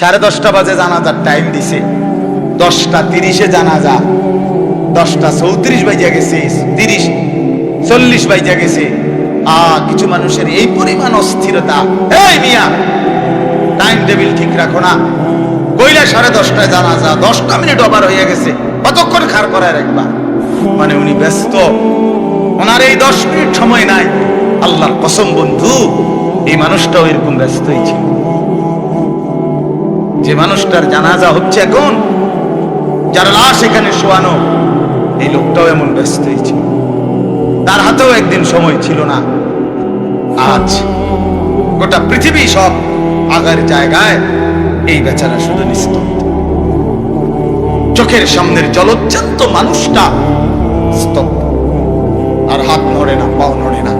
সাড়ে দশটা বাজে জানাজার টাইম দিছে। দশটা তিরিশে জানাজা। দশটা চৌত্রিশ বাইজা গেছে, তিরিশ, চল্লিশ বাইজা গেছে। আ, কিছু মানুষের এই পরিমাণ অস্থিরতা। এই মিয়া টাইম টেবিল ঠিক রাখো না। কইলা সাড়ে দশটায় জানাজা, দশটা মিনিট ওভার হয়ে গেছে। কতক্ষণ খার করায় একবার মানে উনি ব্যস্ত। ওনার এই দশ মিনিট সময় নাই। আল্লাহর কসম বন্ধু, এই মানুষটাও এরকম ব্যস্তই ছিল। যে মানুষটার জানাজা হচ্ছে এখন, যার লাশ এখানে শোয়ানো, এই লোকটাও এমন ব্যস্তই ছিল। তার হাতেও একদিন সময় ছিল না। আজ গোটা পৃথিবী সব আগার জায়গায় এই বেচারা শুধু নিস্তব্ধ। চোখের সামনের জলজ্জান্ত মানুষটা স্তব্ধ। আর হাত নড়ে না, পাও নড়ে না,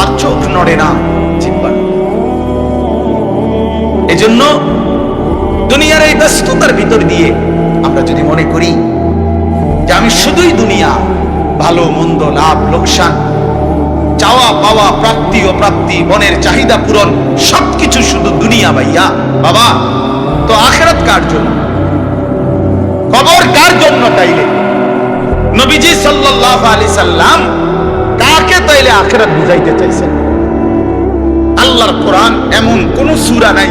আর চোখ নড়ে না, জিব্বা। এজন্য দুনিয়ার এই ব্যস্ততার ভিতর দিয়ে আমরা যদি মনে করি যে আমি শুধুই দুনিয়া, ভালো, মন্দ, লাভ, লোকসান, চাওয়া, পাওয়া, প্রাপ্তি ও প্রাপ্তি মনের চাহিদা পূরণ, সবকিছু শুধু দুনিয়া ভাইয়া। বাবা, তো আখেরাত কার জন্য? কবর কার জন্য তাইলে? নবীজি সাল্লাল্লাহু আলাইহি সাল্লাম কাকে তাইলে আখেরাত বুঝাইতে চাইছেন? আল্লাহর কোরআন এমন কোন সূরা নাই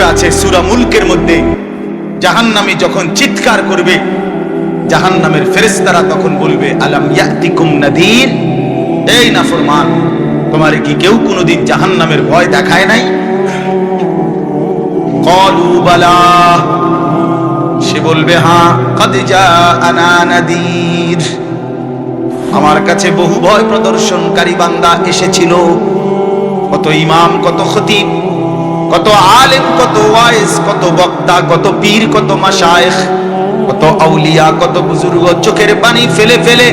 শরীফে আছে সূরা মুলকের মধ্যে। জাহান্নামী যখন চিৎকার করবে, জাহান্নামের ফেরেশতারা তখন বলবে, আলাম ইয়াতিকুম নাদির? এই নাফরমান, তোমার কি কেউ কোনোদিন জাহান্নামের ভয় দেখায় নাই? কলু বালা। সে বলবে হ্যাঁ কদ জাআনা নাদির। আমার কাছে বহু ভয় প্রদর্শনকারী বান্দা এসেছিল। কত ইমাম, কত খতিব কত আলেম, কত ওয়াইস কত বক্তা, কত পীর, কত মাশায়েখ, কত আউলিয়া, কত বুজুর্গ, চোখের পানি ফেলে ফেলে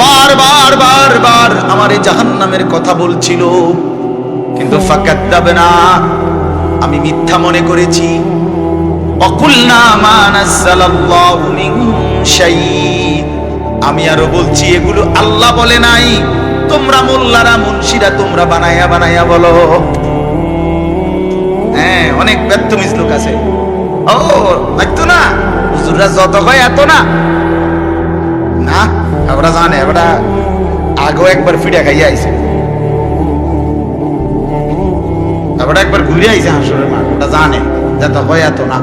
বার বার বার বার আমার জাহান্নামের কথা বলছিল। কিন্তু ফাকাদ্দাবে না আমি মিথ্যা মনে করেছি। অকুলনা মা নাযালাল্লাহু মিন শাই, আমি আরও বলছি, এগুলো আল্লাহ বলে নাই। তোমরা মোল্লারা, মুন্সিরা, তোমরা বানায়া বানায়া বলো। হ্যাঁ অনেক ব্যর্থমিস লোক আছে। ও দেখতো না? হুজুররা যত কয় এত না। না আমরা জানে আমরা আগেও একবার ফিরে খাইয়া আইছে। আমরা একবার ঘুরে আইছে হাসরের মাঠ, ওটা জানে যত কয় এত না।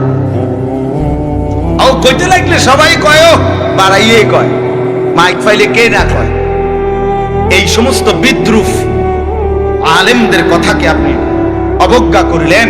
ও, কইতে লাগলে সবাই কয় বাড়াইয়ে কয়, মাইক ফাইলে কে না কয়। এই সমস্ত বিদ্রুপ আলেমদের কথাকে আপনি অবজ্ঞা করলেন।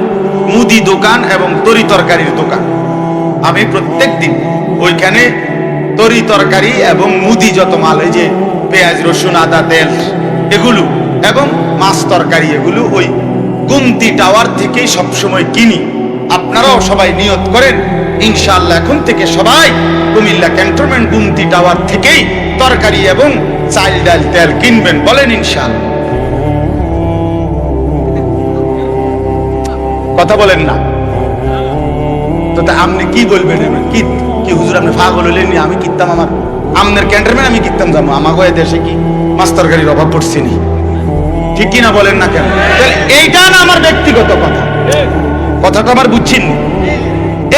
মুদি দোকান এবং তরি তরকারির দোকান। আমি প্রত্যেক দিন ওইখানে তরি তরকারি এবং মুদি যত মাল, এই যে পেঁয়াজ, রসুন, আদা, তেল, এগুলো এবং মাছ তরকারি এগুলো ওই গুমতি টাওয়ার থেকেই সবসময় কিনি। আপনারাও সবাই নিয়ত করেন, ইনশাআল্লাহ এখন থেকে সবাই কুমিল্লা ক্যান্টনমেন্ট গুমতি টাওয়ার থেকেই তরকারি এবং চাল, ডাল, তেল কিনবেন বলেন ইনশাআল্লাহ। কথা বলেন না। তা আপনি কি বলবেন? কি কি হুজুর, আপনি পাগল হলেন? আমি কিনতাম আমার আমনের ক্যান্টারম্যান আমি কিনতাম যাব। আমাকে দেশে কি মাস্টার গাড়ির অভাব পড়ছে নি? ঠিক কিনা বলেন না কেন? এইটা না আমার ব্যক্তিগত কথা। কথাটা আমার বুঝছেন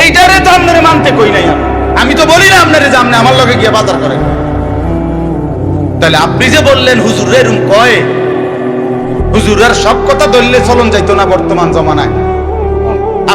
এইটারে তো আপনারে মানতে কই নাই আমি। তো বলি না আপনারে যে আপনি আমার লগে গিয়ে বাজার করেন। তাহলে আপনি যে বললেন হুজুর এরম কয়? হুজুরের সব কথা ধরলে চলন যাইতো না বর্তমান জমানায়।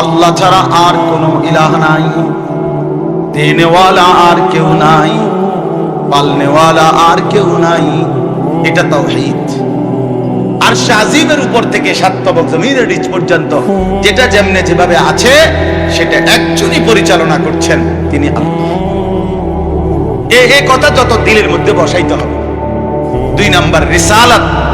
আল্লাহ ছাড়া আর ইলাহ নাই। আর কেউ নাই। পালনেওয়ালা আর কেউ নাই। এটা আর উপর থেকে সাতবক জমিনের নিচ পর্যন্ত যেটা যেমনে যেভাবে আছে, সেটা একজনই পরিচালনা করছেন তিনি এ কথা যত দিলের মধ্যে বসাইতে হবে। দুই নাম্বার, রিসালাত।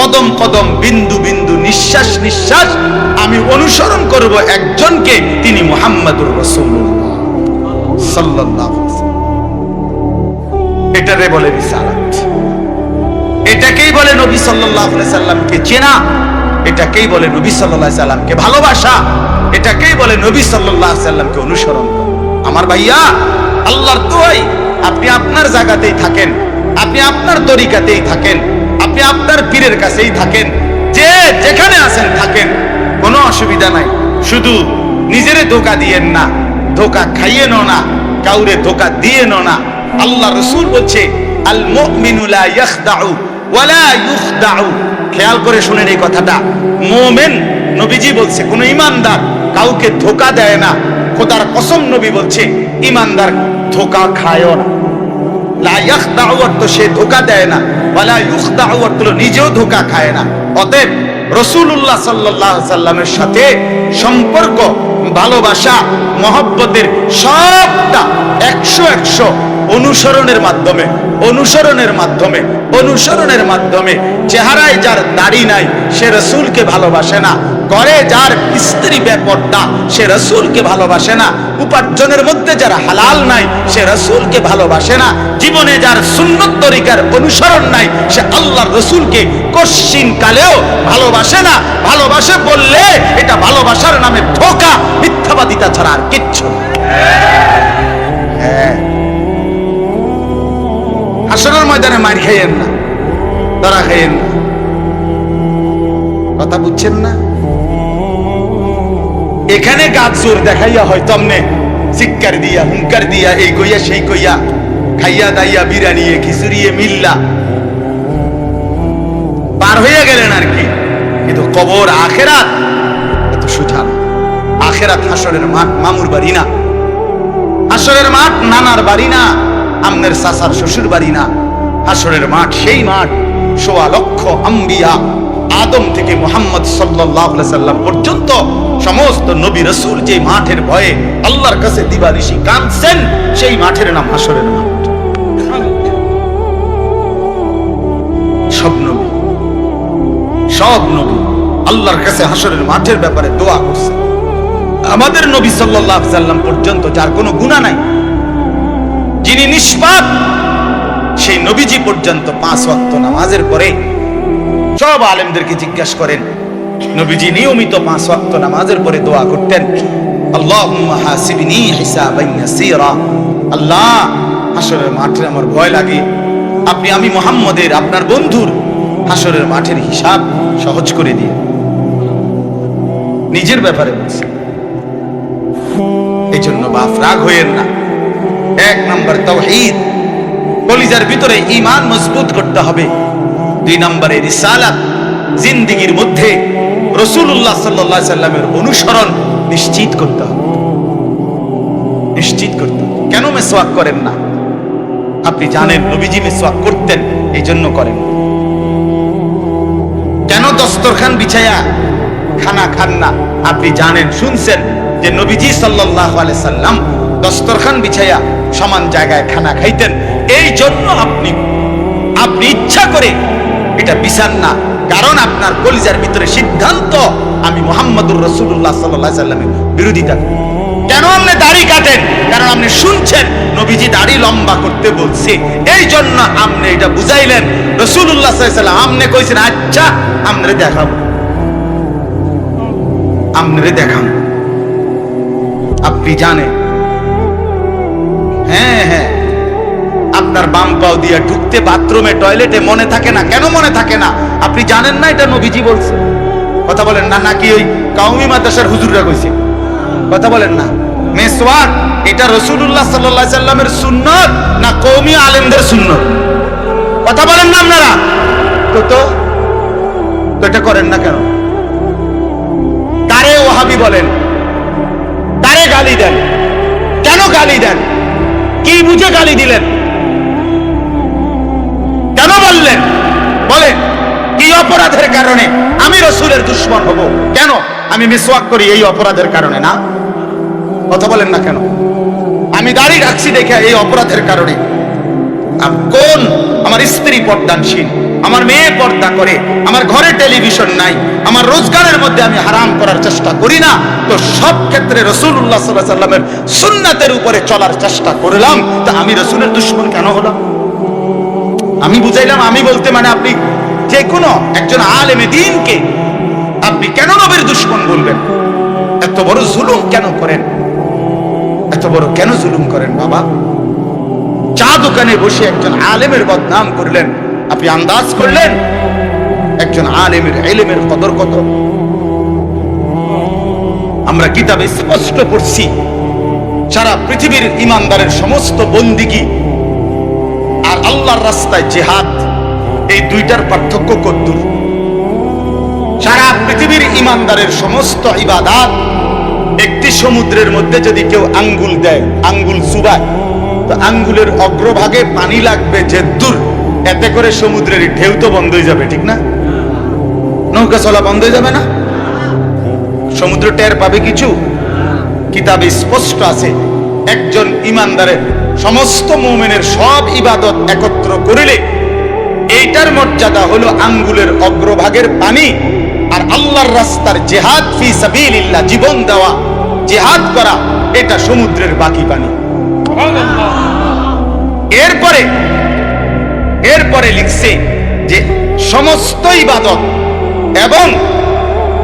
কদম কদম, বিন্দু বিন্দু, নিঃশ্বাস নিঃশ্বাস আমি অনুসরণ করব একজনকে, তিনি মোহাম্মদুর রসুল্লাহ এটারে বলে এটাকেই বলে নবী আলাইহি সাল্লামকে চেনা। এটাকেই বলে নবী আলাইহি সাল্লামকে ভালোবাসা। এটাকেই বলে নবী আলাইহি সাল্লামকে অনুসরণ আমার ভাইয়া, আল্লাহর দোয়াই আপনি আপনার জায়গাতেই থাকেন, আপনি আপনার তরিকাতেই থাকেন। আপনি আপনার পীরের কাছেই থাকেন, যে যেখানে আছেন থাকেন, কোনো অসুবিধা নাই। শুধু নিজেরে ধোকা দিয়েন না, ধোকা খাইয়েনও না, কাউরে ধোকা দিয়েনও না। আল্লাহ রসুল বলছে আল মুমিনু লা ইয়াখদাউ ওয়ালা ইউখদাউ। খেয়াল করে শুনেন এই কথাটা। মুমিন, নবীজি বলছে, কোন ইমানদার কাউকে ধোকা দেয় না। খোদার কসম নবী বলছে, ইমানদার ধোকা খায়ও না। লা ইয়াখদাউ অর্থ সে ধোকা দেয় না। ওয়ালা ইউখদাউ অর্থ নিজেও ধোকা খায় না। অতএব রসুল্লাহ সাল্লাহ সাল্লামের সাথে সম্পর্ক, ভালোবাসা, মহব্বতের সবটা একশো একশো অনুসরণের মাধ্যমে অনুসরণের মাধ্যমে অনুসরণের মাধ্যমে চেহারায় যার দাড়ি নাই, সে রসুলকে ভালোবাসে না। করে যার স্ত্রী ব্যাপারটা সে রসুলকে ভালোবাসে না। উপার্জনের মধ্যে যার হালাল নাই, সে রসুলকে ভালোবাসে না। জীবনে যার সুন্নত তরিকার অনুসরণ নাই, সে আল্লাহর রসুলকে কশ্চিন কালেও ভালোবাসে না। ভালোবাসে বললে এটা ভালোবাসার নামে ধোকা, মিথ্যাবাদিতা ছাড়া আর কিচ্ছু হ্যাঁ। হাসরের ময়দানে মার খাইয়েন না, ধরা খাইয়েন না। কথা বুঝছেন না? এখানে গাছ জোর দেখাইয়া হয় তমনে চিৎকার দিয়া, হুঙ্কার দিয়া, এই কইয়া সেই কইয়া খাইয়া দাইয়া বিরানিয়ে খিচুড়িয়ে মিল্লা। পার হইয়া গেলেন আর কি। কিন্তু কবর আখেরাত এত সুঠাম। আখেরাত হাসরের মাঠ মামুর বাড়ি না। হাসরের মাঠ নানার বাড়ি না। আমনের সাসার শ্বশুর বাড়ি না। হাসরের মাঠ, সেই মাঠ, সোয়া লক্ষ আম্বিয়া। আদম থেকে মোহাম্মদ সাল্লাহ সাল্লাম পর্যন্ত সমস্ত নবী রসুল যে মাঠের ভয়ে আল্লাহর কাছে দিবানিশি কাঁদছেন, সেই মাঠের নাম হাসরের মাঠ। সব নবী সব নবী আল্লাহর কাছে হাসরের মাঠের ব্যাপারে দোয়া করছে আমাদের নবী আলাইহি সাল্লাম পর্যন্ত যার কোনো গুনাহ নাই যিনি নিষ্পাপ, সেই নবীজি পর্যন্ত পাঁচ ওয়াক্ত নামাজের পরে সব আলেমদেরকে জিজ্ঞাসা করেন, নবীজি নিয়মিত পাঁচ ওয়াক্ত নামাজের পরে দোয়া করতেন, আল্লাহুম্মা হাসিবনি হিসাবান ইয়াসীরা আল্লাহ হাসরের মাঠে আমার ভয় লাগে। আপনি আমি মুহাম্মদের, আপনার বন্ধুর হাসরের মাঠের হিসাব সহজ করে দিয়ে নিজের ব্যাপারে বলছি। এই জন্য বাপ রাগ হইয়েন না। এক নম্বর তাওহীদ কলিজার ভিতরে ঈমান মজবুত করতে হবে। দুই নম্বরে রিসালাত, জিন্দিগির মধ্যে রসুল্লাহ সাল্লাহ সাল্লামের অনুসরণ নিশ্চিত করতে হবে। নিশ্চিত করতে কেন মেসওয়াক করেন না? আপনি জানেন নবীজি মেসোয়াক করতেন এই জন্য করেন। কেন দস্তরখান বিছায়া খানা খান না? আপনি জানেন, শুনছেন যে নবীজি সাল্লাল্লাহু আলাইহি সাল্লাম দস্তরখান বিছায়া সমান জায়গায় খানা খাইতেন। এই জন্য আপনি আপনি ইচ্ছা করে এটা বিছান না। কারণ আপনার কলিজার ভিতরে সিদ্ধান্ত আমি মোহাম্মদুর রসুল্লাহ সাল্লাহ সাল্লামের বিরোধিতা করি। কেন আপনি দাড়ি কাটেন? কারণ আপনি শুনছেন নবীজি দাড়ি লম্বা করতে বলছে। এই জন্য আপনি এটা বুঝাইলেন। রসুল্লাহ সাল্লাম আপনি কইছেন আচ্ছা আমনে দেখাবো। আমনে দেখাম আপনি জানেন হ্যাঁ হ্যাঁ। আপনার বাম পাও দিয়ে ঢুকতে বাথরুমে, টয়লেটে মনে থাকে না? কেন মনে থাকে না? আপনি জানেন না এটা নবীজি বলছে। কথা বলেন না, নাকি ওই কাউমি মাদ্রাসার হুজুররা কইছে? কথা বলেন না। মেসওয়াক, এটা রসুল্লাহ সাল্লাহ সাল্লামের সুন্নত না কৌমি আলেমদের সুন্নত? কথা বলেন না আপনারা। তো তো এটা করেন না কেন? তারে ওহাবি বলেন? তারে গালি দেন? কেন গালি দেন? কি বুঝে গালি দিলেন? কেন বললেন? বলেন, কি অপরাধের কারণে আমি রসুলের দুশ্মন হব? কেন আমি মিসওয়াক করি এই অপরাধের কারণে না? কথা বলেন না কেন? আমি দাড়ি রাখছি দেখে এই অপরাধের কারণে। কোন আমার স্ত্রী পর্দানশীল? আমার মেয়ে পর্দা করে, আমার ঘরে টেলিভিশন নাই, আমার রোজগারের মধ্যে আমি হারাম করার চেষ্টা করি না, তো সব ক্ষেত্রে রসুল্লাহ সাল্লাহ সাল্লামের সুন্নাতের উপরে চলার চেষ্টা করলাম, তা আমি রসুলের দুশ্মন কেন হলাম? আমি বুঝাইলাম, আমি বলতে মানে আপনি যে কোনো একজন আলেমে দিনকে আপনি কেন নবীর দুশ্মন বলবেন? এত বড় জুলুম কেন করেন? এত বড় কেন জুলুম করেন বাবা? চা দোকানে বসে একজন আলেমের বদনাম করলেন। আপনি আন্দাজ করলেন একজন আলেমের এলেমের কদর কত? আমরা কিতাবে স্পষ্ট পড়ছি, সারা পৃথিবীর ইমানদারের সমস্ত বন্দিগি আর আল্লাহর রাস্তায় জেহাদ, এই দুইটার পার্থক্য কদ্দুর? সারা পৃথিবীর ইমানদারের সমস্ত ইবাদাত একটি সমুদ্রের মধ্যে যদি কেউ আঙ্গুল দেয়, আঙ্গুল চুবায়, তো আঙ্গুলের অগ্রভাগে পানি লাগবে যে দূর। এতে করে সমুদ্রের ঢেউ তো বন্ধ হয়ে যাবে ঠিক না? নৌকা চলা বন্ধ হয়ে যাবে না? সমুদ্র টের পাবে কিছু? কিতাবে স্পষ্ট আছে একজন ইমানদারের সমস্ত মোমেনের সব ইবাদত একত্র করিলে এইটার মর্যাদা হলো আঙ্গুলের অগ্রভাগের পানি আর আল্লাহর রাস্তার জেহাদ ফি সাবিলিল্লাহ জীবন দেওয়া জেহাদ করা এটা সমুদ্রের বাকি পানি। এরপরে এরপরে লিখছে যে সমস্ত ইবাদত এবং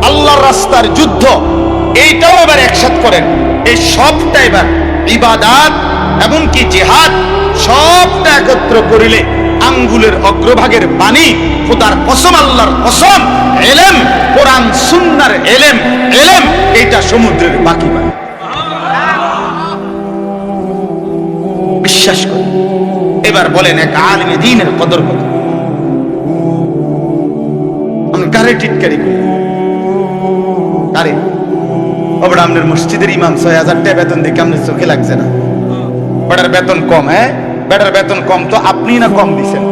আল্লাহর রাস্তার যুদ্ধ, এইটাও এবার একসাথ করেন। এই সবটা এবার ইবাদাত এমনকি জেহাদ সবটা একত্র করিলে আঙ্গুলের অগ্রভাগের পানি খোদার কসম, আল্লাহর কসম, এলেম, কোরআন, সুন্নার এলেম এলেম, এইটা সমুদ্রের বাকি পানি বিশ্বাস করি। এবার বলেন এক আলমে দিনের কদর কত? কারে টিটকারি করি? আপনার মসজিদের ইমাম ছয় হাজার টাকা বেতন আপনার চোখে লাগছে না। বেটার বেতন কম হ্যাঁ? বেটার বেতন কম তো আপনি না কম দিছেন?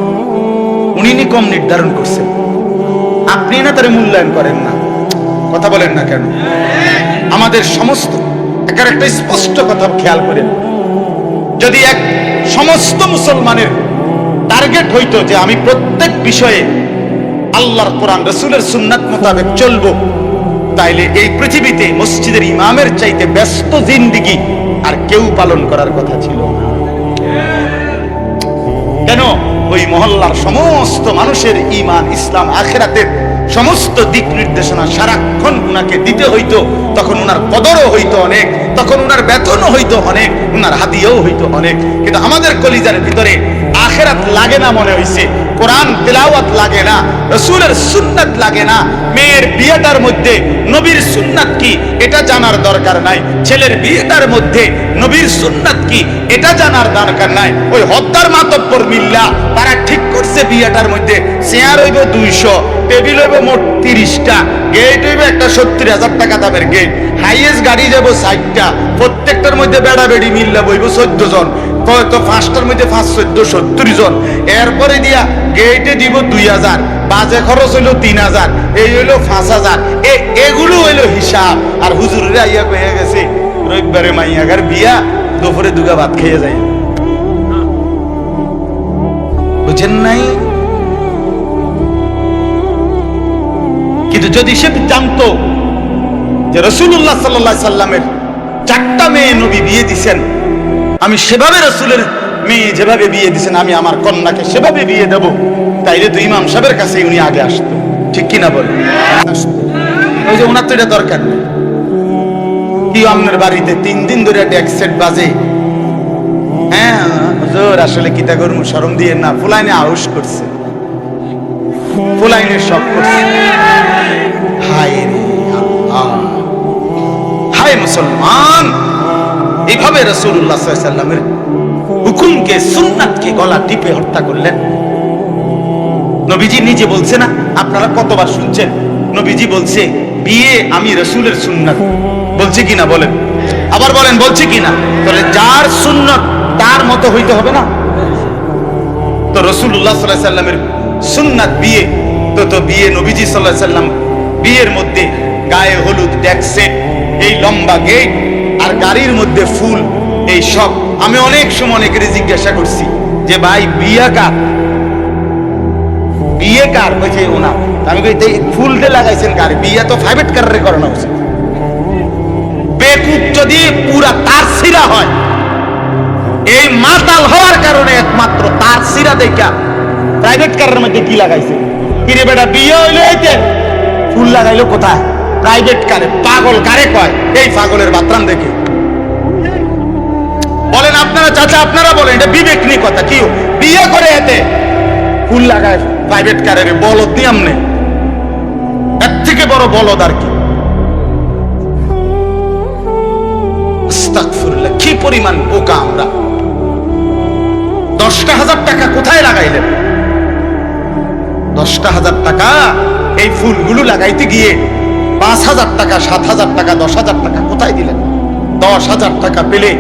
উনি নি কম নির্ধারণ করছেন। আপনি না তার মূল্যায়ন করেন না। কথা বলেন না কেন? আমাদের সমস্ত একটা স্পষ্ট কথা খেয়াল করেন। যদি এক সমস্ত মুসলমানের টার্গেট হইতো যে আমি প্রত্যেক বিষয়ে আল্লাহর কোরআন, রসুলের সুন্নাত মোতাবেক চলবো। তাইলে এই পৃথিবীতে মসজিদের ইমামের চাইতে ব্যস্ত জিন্দিগি আর কেউ পালন করার কথা ছিল না। কেন? ওই মহল্লার সমস্ত মানুষের ইমান ইসলাম, আখেরাতের সমস্ত দিক নির্দেশনা সারাক্ষণ উনাকে দিতে হইতো, তখন উনার কদরও হইতো অনেক। তখন উনার বেতনও হইতো অনেক, উনার হাতিয়েও হইতো অনেক। কিন্তু আমাদের কলিজার ভিতরে আখেরাত লাগে না মনে হইছে। কোরআন তেলাওয়াত লাগে না, রসুলের সুন্নাত লাগে না, মেয়ের বিয়েটার মধ্যে নবীর সুন্নাত কি এটা জানার দরকার নাই, ছেলের বিয়েটার মধ্যে নবীর সুন্নাত কি এটা জানার দরকার নাই। ওই হদ্দার মাতব্বর মিল্লা, তারা ঠিক করছে বিয়েটার মধ্যে, চেয়ার হইব দুইশো, টেবিল হইব মোট তিরিশটা, গেট হইব একটা সত্তর হাজার টাকা দামের গেট, হাইয়েস্ট গাড়ি যাব ষাটটা প্রত্যেকটার মধ্যে বেড়া বেড়ি মিল্লা বইব চোদ্দ জন। তো পাঁচটার মধ্যে পাঁচ, চোদ্দ, সত্তর জন। এরপরে দিয়া গেটে দিব দুই হাজার। বাজে খরচ হইল তিন হাজার। এই হইল পাঁচ হাজার। এগুলো হইল হিসাব। আর হুজুরেরা আইয়া কয়ে গেছে, রবিবারে মাইয়াগার বিয়া, দুপুরে দুগা ভাত খেয়ে যায়। বুঝেন নাই? কিন্তু যদি সে জানতো যে রসুল্লাহ সাল্লাহ সাল্লামের চারটা মেয়ে নবী বিয়ে দিছেন। আমি সেভাবে রসুলের মেয়ে যেভাবে বিয়ে দিছেন, আমি আমার কন্যাকে সেভাবে বিয়ে দেব। তাইলে তো ইমাম সাহেবের কাছে উনি আগে আসতো। ঠিক কিনা বল? ওই যে ওনার তো এটা দরকার নেই। কি আপনার বাড়িতে তিন দিন ধরে ডেক সেট বাজে? হ্যাঁ হুজুর, আসলে কিতা করব শরম দিয়ে না, ফুলাইনে আউস করছে। ফুলাইনের সব করছে। হায় রে আল্লাহ। মুসলমান এইভাবে রসুল্লাহ সাল্লামের হুকুমকে গলা টিপে হত্যা করলেন। নবীজি নিজে বলছে না, আপনারা কতবার শুনছেন? নবীজি বলছে, বিয়ে আমি রসুলের সুন্নাত। বলছে কিনা বলেন? আবার বলেন, বলছে কিনা? তাহলে যার সুন্নত, তার মতো হইতে হবে না? তো রসুল্লাহ সাল্লাহ সাল্লামের সুন্নাত বিয়ে, তো তো বিয়ে নবীজি সাল্লাহ সাল্লাম বিয়ের মধ্যে গায়ে হলুদ ডেকসেট এই লম্বা গেট আর গাড়ির মধ্যে ফুল, এই সব। আমি অনেক সময় অনেকের জিজ্ঞাসা করছি যে, ভাই, বিয়া কার? বিয়ে কার? বলছে ওনা আমি ফুলটা লাগাইছেন কার? বিয়ে তো প্রাইভেট কারে করানো উচিত বেকুব যদি পুরা তার সিরা হয়, এই মাতাল হওয়ার কারণে একমাত্র তার সিরা দেখা প্রাইভেট কারের মধ্যে কি লাগাইছে? কিরে বেটা, বিয়ে হইলে হইতে ফুল লাগাইলো কোথায়? প্রাইভেট কারে পাগল কারে কয়? এই পাগলের বাত্রান দেখে। বলেন, আপনারা চাচা, আপনারা বলেন, এটা বিবেক নিয়ে কথা, কি বিয়ে করে এতে। ফুল লাগায় প্রাইভেট কারের বলদ দিয়ে আমনে। এর থেকে বড় বলদ আর কি। কি পরিমাণ বোকা আমরা। দশটা হাজার টাকা কোথায় লাগাইলেন? দশটা হাজার টাকা এই ফুলগুলো লাগাইতে গিয়ে পাঁচ হাজার টাকা, সাত হাজার টাকা, দশ হাজার টাকা কোথায় দিলেন? দশ হাজার টাকা পেলে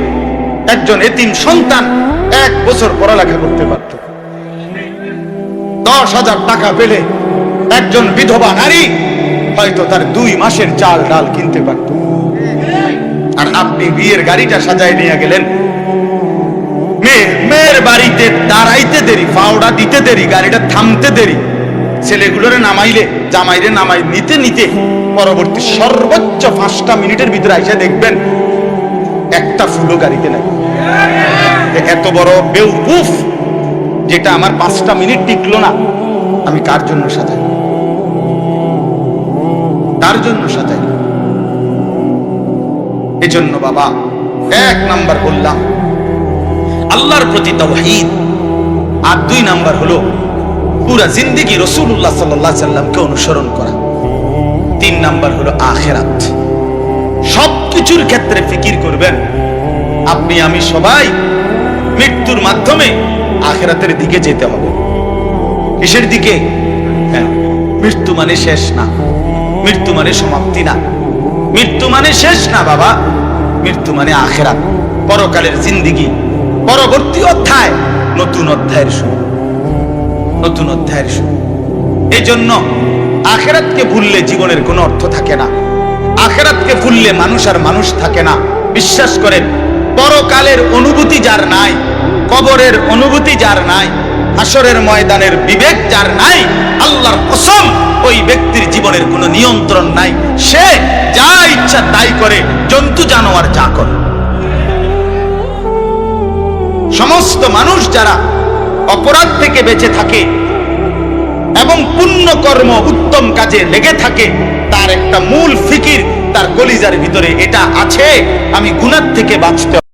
একজন এতিম সন্তান এক বছর পড়ালেখা করতে পারত। দশ হাজার টাকা পেলে একজন বিধবা নারী হয়তো তার দুই মাসের চাল ডাল কিনতে পারত। আর আপনি বিয়ের গাড়িটা সাজায় নিয়ে গেলেন। মেয়ে, মেয়ের বাড়িতে দাঁড়াইতে দেরি, ফাওড়া দিতে দেরি, গাড়িটা থামতে দেরি। ছেলেগুলোরে নামাইলে, জামাইরে নামাই, নিতে নিতে পরবর্তী সর্বোচ্চ পাঁচটা মিনিটের ভিতরে আইসা দেখবেন, একটা ফুলও গাড়িতে নাই। এত বড় বেউকুফ, যেটা আমার পাঁচটা মিনিট টিকলো না, আমি কার জন্য সাজাই? তার জন্য সাজাই? এজন্য বাবা, এক নাম্বার বললাম, আল্লাহর প্রতি তৌহিদ আর দুই নাম্বার হলো পুরা জিন্দিগি রসুল্লাহ সাল্লাহ সাল্লামকে অনুসরণ করা। তিন নাম্বার হলো আখেরাত। সবকিছুর ক্ষেত্রে ফিকির করবেন। আপনি আমি সবাই মৃত্যুর মাধ্যমে আখেরাতের দিকে যেতে হবে। কিসের দিকে? হ্যাঁ, মৃত্যু মানে শেষ না। মৃত্যু মানে সমাপ্তি না। মৃত্যু মানে শেষ না বাবা। মৃত্যু মানে আখেরাত। পরকালের জিন্দিগি। পরবর্তী অধ্যায় নতুন অধ্যায়ের শুরু। নতুন অধ্যায়ের শুরু। এই জন্য আখেরাতকে ভুললে জীবনের কোনো অর্থ থাকে না। আখেরাতকে ভুললে মানুষ আর মানুষ থাকে না। বিশ্বাস করেন, পরকালের অনুভূতি যার নাই, কবরের অনুভূতি যার নাই, হাসরের ময়দানের বিবেক যার নাই, আল্লাহর কসম ওই ব্যক্তির জীবনের কোনো নিয়ন্ত্রণ নাই। সে যা ইচ্ছা তাই করে, জন্তু জানোয়ার যা করে। সমস্ত মানুষ যারা অপরাধ থেকে বেঁচে থাকে এবং পুণ্য কর্ম উত্তম কাজে লেগে থাকে, তার একটা মূল ফিকির তার কলিজার ভিতরে, এটা আছে, আমি গুণার থেকে বাঁচতে